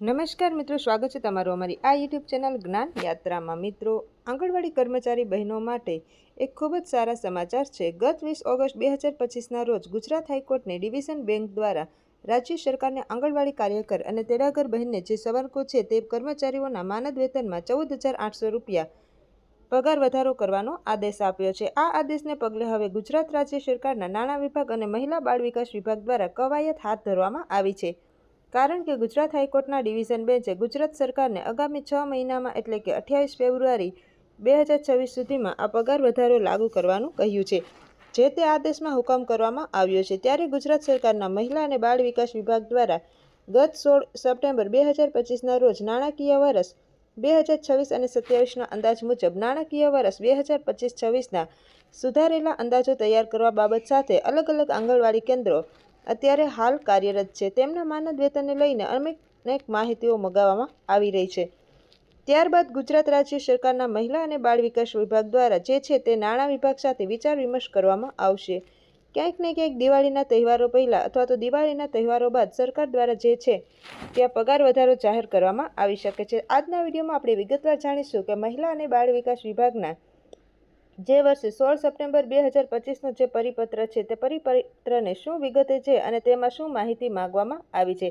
નમસ્કાર મિત્રો, સ્વાગત છે તમારું અમારી આ યુટ્યુબ ચેનલ જ્ઞાન યાત્રામાં. મિત્રો, આંગણવાડી કર્મચારી બહેનો માટે એક ખૂબ જ સારા સમાચાર છે. ગત વીસ ઓગસ્ટ બે હજાર પચીસના રોજ ગુજરાત હાઈકોર્ટની ડિવિઝન બેંક દ્વારા રાજ્ય સરકારને આંગણવાડી કાર્યકર અને તેડાગર બહેનને જે સવર્કો છે તે કર્મચારીઓના માનદ વેતનમાં ચૌદ હજાર આઠસો રૂપિયા પગાર વધારો કરવાનો આદેશ આપ્યો છે. આ આદેશને પગલે હવે ગુજરાત રાજ્ય સરકારના નાણાં વિભાગ અને મહિલા બાળ વિકાસ વિભાગ દ્વારા કવાયત હાથ ધરવામાં આવી છે. કારણ કે ગુજરાત હાઈકોર્ટના ડિવિઝન બેન્ચે ગુજરાત સરકારને આગામી છ મહિનામાં એટલે કે અઠ્યાવીસ ફેબ્રુઆરી બે હજાર છવ્વીસ સુધીમાં આ પગાર વધારો લાગુ કરવાનું કહ્યું છે. જે તે આદેશમાં હુકમ કરવામાં આવ્યો છે ત્યારે ગુજરાત સરકારના મહિલા અને બાળ વિકાસ વિભાગ દ્વારા ગત સોળ સપ્ટેમ્બર બે હજાર પચીસના રોજ નાણાકીય વર્ષ બે હજાર છવ્વીસ અને સત્યાવીસના અંદાજ મુજબ નાણાકીય વર્ષ બે હજાર પચીસ છવ્વીસના સુધારેલા અંદાજો તૈયાર કરવા બાબત સાથે અલગ અલગ આંગણવાડી કેન્દ્રો અત્યારે હાલ કાર્યરત છે. તેમના માનદ વેતનને લઈને અનેક અનેક માહિતીઓ મગાવવામાં આવી રહી છે. ત્યારબાદ ગુજરાત રાજ્ય સરકારના મહિલા અને બાળ વિકાસ વિભાગ દ્વારા જે છે તે નાણાં વિભાગ સાથે વિચાર વિમર્શ કરવામાં આવશે. ક્યાંક ને ક્યાંક દિવાળીના તહેવારો પહેલાં અથવા તો દિવાળીના તહેવારો બાદ સરકાર દ્વારા જે છે ત્યાં પગાર વધારો જાહેર કરવામાં આવી શકે છે. આજના વિડીયોમાં આપણે વિગતવાર જાણીશું કે મહિલા અને બાળ વિકાસ વિભાગના જે વર્ષે સોળ સપ્ટેમ્બર બે હજાર પચીસનો જે પરિપત્ર છે, તે પરિપત્રને શું વિગતે છે અને તેમાં શું માહિતી માગવામાં આવી છે,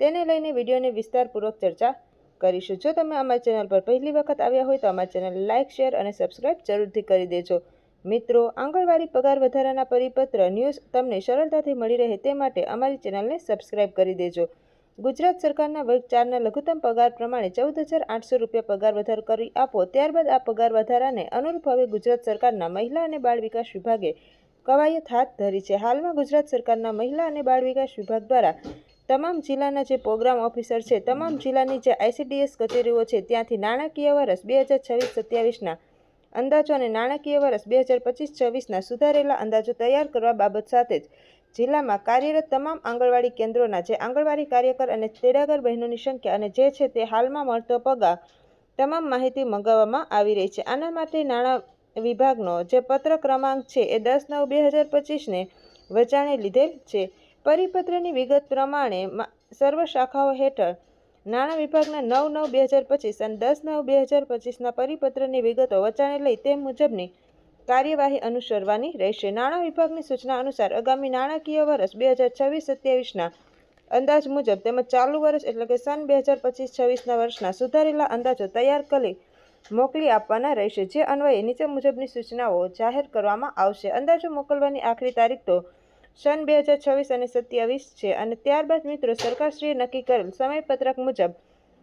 તેને લઈને વિડીયોને વિસ્તારપૂર્વક ચર્ચા કરીશું. જો તમે અમારી ચેનલ પર પહેલી વખત આવ્યા હોય તો અમારી ચેનલ લાઇક શેર અને સબસ્ક્રાઇબ જરૂરથી કરી દેજો. મિત્રો, આંગણવાડી પગાર વધારાના પરિપત્ર ન્યૂઝ તમને સરળતાથી મળી રહે તે માટે અમારી ચેનલને સબસ્ક્રાઇબ કરી દેજો. ગુજરાત સરકારના વર્ગ ચારના લઘુત્તમ પગાર પ્રમાણે ચૌદ હજાર આઠસો રૂપિયા પગાર વધારો કરી આપો, ત્યારબાદ આ પગાર વધારાને અનુરૂપ હવે ગુજરાત સરકારના મહિલા અને બાળ વિકાસ વિભાગે કવાયત હાથ ધરી છે. હાલમાં ગુજરાત સરકારના મહિલા અને બાળ વિકાસ વિભાગ દ્વારા તમામ જિલ્લાના જે પ્રોગ્રામ ઓફિસર છે, તમામ જિલ્લાની જે આઈસીડીએસ કચેરીઓ છે, ત્યાંથી નાણાકીય વર્ષ બે હજાર છવ્વીસ સત્યાવીસના અંદાજો અને નાણાકીય વર્ષ બે હજાર પચીસ છવ્વીસના સુધારેલા અંદાજો તૈયાર કરવા બાબત સાથે જ જિલ્લામાં કાર્યરત તમામ આંગણવાડી કેન્દ્રોના જે આંગણવાડી કાર્યકર અને તેડાગર બહેનોની સંખ્યા અને જે છે તે હાલમાં મળતો પગાર તમામ માહિતી મંગાવવામાં આવી રહી છે. આના માટે નાણાં વિભાગનો જે પત્ર ક્રમાંક છે એ દસ નવ બે હજાર પચીસને વચાણે લીધેલ છે. પરિપત્રની વિગત પ્રમાણે સર્વ શાખાઓ હેઠળ નાણાં વિભાગના નવ નવ બે હજાર પચીસ અને દસ નવ બે હજાર પચીસના પરિપત્રની વિગતો વચાણે લઈ તે મુજબની કાર્યવાહી અનુસરવાની રહેશે. નાણાં વિભાગની સૂચના અનુસાર, આગામી નાણાકીય વર્ષ બે હજાર છવ્વીસ સત્યાવીસના અંદાજ મુજબ તેમજ ચાલુ વર્ષ એટલે કે સન બે હજાર પચીસ છવ્વીસના વર્ષના સુધારેલા અંદાજો તૈયાર કરી મોકલી આપવાના રહેશે, જે અન્વયે નીચે મુજબની સૂચનાઓ જાહેર કરવામાં આવશે. અંદાજો મોકલવાની આખરી તારીખ તો સન બે હજાર છવ્વીસ અને સત્યાવીસ છે અને ત્યારબાદ મિત્રો સરકારશ્રીએ નક્કી કરેલ સમયપત્રક મુજબ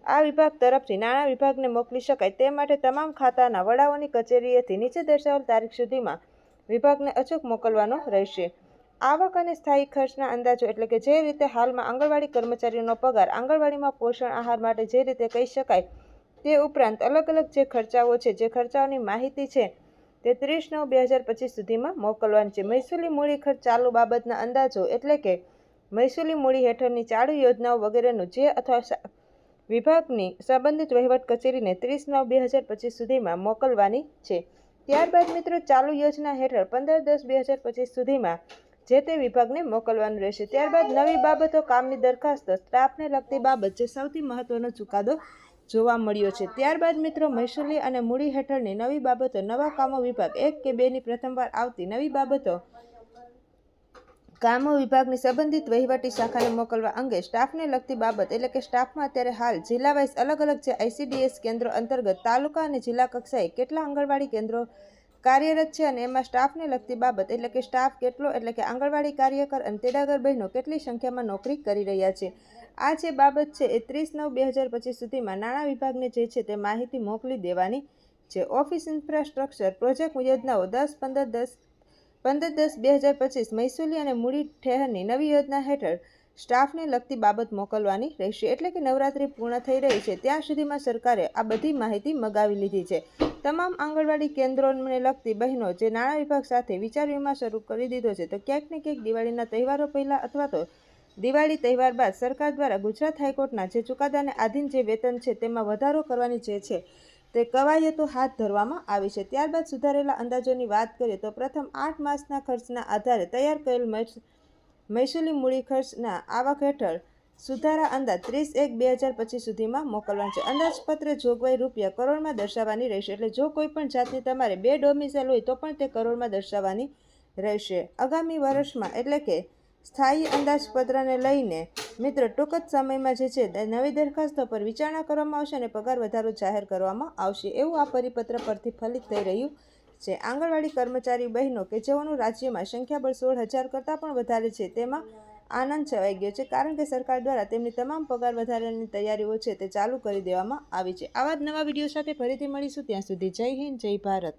આ વિભાગ તરફથી નાણાં વિભાગને મોકલી શકાય તે માટે તમામ ખાતાના વડાઓની કચેરીએથી નીચે દર્શાવેલ તારીખ સુધીમાં વિભાગને અચૂક મોકલવાનો રહેશે. આવક અને સ્થાયી ખર્ચના અંદાજો એટલે કે જે રીતે હાલમાં આંગણવાડી કર્મચારીઓનો પગાર આંગણવાડીમાં પોષણ આહાર માટે જે રીતે કહી શકાય તે ઉપરાંત અલગ અલગ જે ખર્ચાઓ છે, જે ખર્ચાઓની માહિતી છે તે ત્રીસ નવ બે હજાર પચીસ સુધીમાં મોકલવાની છે. મહેસૂલી મૂડી ખર્ચ ચાલુ બાબતના અંદાજો એટલે કે મહેસૂલી મૂડી હેઠળની ચાલુ યોજનાઓ વગેરેનું જે અથવા વિભાગની સંબંધિત વહીવટ કચેરીને ત્રીસ નવ બે હજાર પચીસ સુધીમાં મોકલવાની છે. ત્યારબાદ મિત્રો, ચાલુ યોજના હેઠળ પંદર દસ બે હજાર પચીસ સુધીમાં જે તે વિભાગને મોકલવાનું રહેશે. ત્યારબાદ નવી બાબતો, કામની દરખાસ્ત, સ્ટાફને લગતી બાબત જે સૌથી મહત્વનો ચુકાદો જોવા મળ્યો છે. ત્યારબાદ મિત્રો, મહેસૂલી અને મૂડી હેઠળની નવી બાબતો, નવા કામો વિભાગ એક કે બેની પ્રથમવાર આવતી નવી બાબતો કામો વિભાગની સંબંધિત વહીવટી શાખાને મોકલવા અંગે સ્ટાફને લગતી બાબત એટલે કે સ્ટાફમાં અત્યારે હાલ જિલ્લા વાઇઝ અલગ અલગ જે આઈસીડીએસ કેન્દ્રો અંતર્ગત તાલુકા અને જિલ્લા કક્ષાએ કેટલા આંગણવાડી કેન્દ્રો કાર્યરત છે અને એમાં સ્ટાફને લગતી બાબત એટલે કે સ્ટાફ કેટલો એટલે કે આંગણવાડી કાર્યકર અને તેડાગર બહેનો કેટલી સંખ્યામાં નોકરી કરી રહ્યા છે. આ જે બાબત છે એ ત્રીસ નવ બે હજાર પચીસ સુધીમાં નાણાં વિભાગને જે છે તે માહિતી મોકલી દેવાની છે. ઓફિસ ઇન્ફ્રાસ્ટ્રક્ચર પ્રોજેક્ટ યોજનાઓ દસ પંદર દસ પંદર દસ બે હજાર પચીસ મહેસૂલી અને મૂડી ઠેહરની નવી યોજના હેઠળ સ્ટાફને લગતી બાબત મોકલવાની રહેશે. એટલે કે નવરાત્રી પૂર્ણ થઈ રહી છે, ત્યાં સુધીમાં સરકારે આ બધી માહિતી મગાવી લીધી છે. તમામ આંગણવાડી કેન્દ્રોને લગતી બહેનો જે નાણાં વિભાગ સાથે વિચાર વિમર્શ શરૂ કરી દીધો છે, તો ક્યાંક ને ક્યાંક દિવાળીના તહેવારો પહેલાં અથવા તો દિવાળી તહેવાર બાદ સરકાર દ્વારા ગુજરાત હાઈકોર્ટના જે ચુકાદાને આધીન જે વેતન છે, તેમાં વધારો કરવાની જે છે તે કવાયતો હાથ ધરવામાં આવી છે. ત્યારબાદ સુધારેલા અંદાજોની વાત કરીએ તો પ્રથમ આઠ માસના ખર્ચના આધારે તૈયાર કરેલ મહેસૂલી મૂડી ખર્ચના આવક હેઠળ સુધારા અંદાજ ત્રીસ એક બે હજાર પચીસ સુધીમાં મોકલવાનું છે. અંદાજપત્ર જોગવાઈ રૂપિયા કરોડમાં દર્શાવવાની રહેશે. એટલે જો કોઈ પણ જાતની તમારે બે ડોમિસાઇલ હોય તો પણ તે કરોડમાં દર્શાવવાની રહેશે. આગામી વર્ષમાં એટલે કે સ્થાયી અંદાજપત્રને લઈને મિત્રો ટૂંક જ સમયમાં જે છે નવી દરખાસ્તો પર વિચારણા કરવામાં આવશે અને પગાર વધારો જાહેર કરવામાં આવશે એવું આ પરિપત્ર પરથી ફલિત થઈ રહ્યું છે. આંગણવાડી કર્મચારી બહેનો કે જેઓનું રાજ્યમાં સંખ્યાબળ સોળ હજાર કરતાં પણ વધારે છે તેમાં આનંદ છવાઈ ગયો છે કારણ કે સરકાર દ્વારા તેમની તમામ પગાર વધારાની તૈયારીઓ છે તે ચાલુ કરી દેવામાં આવી છે. આવા જ નવા વીડિયો સાથે ફરીથી મળીશું. ત્યાં સુધી જય હિન્દ, જય ભારત.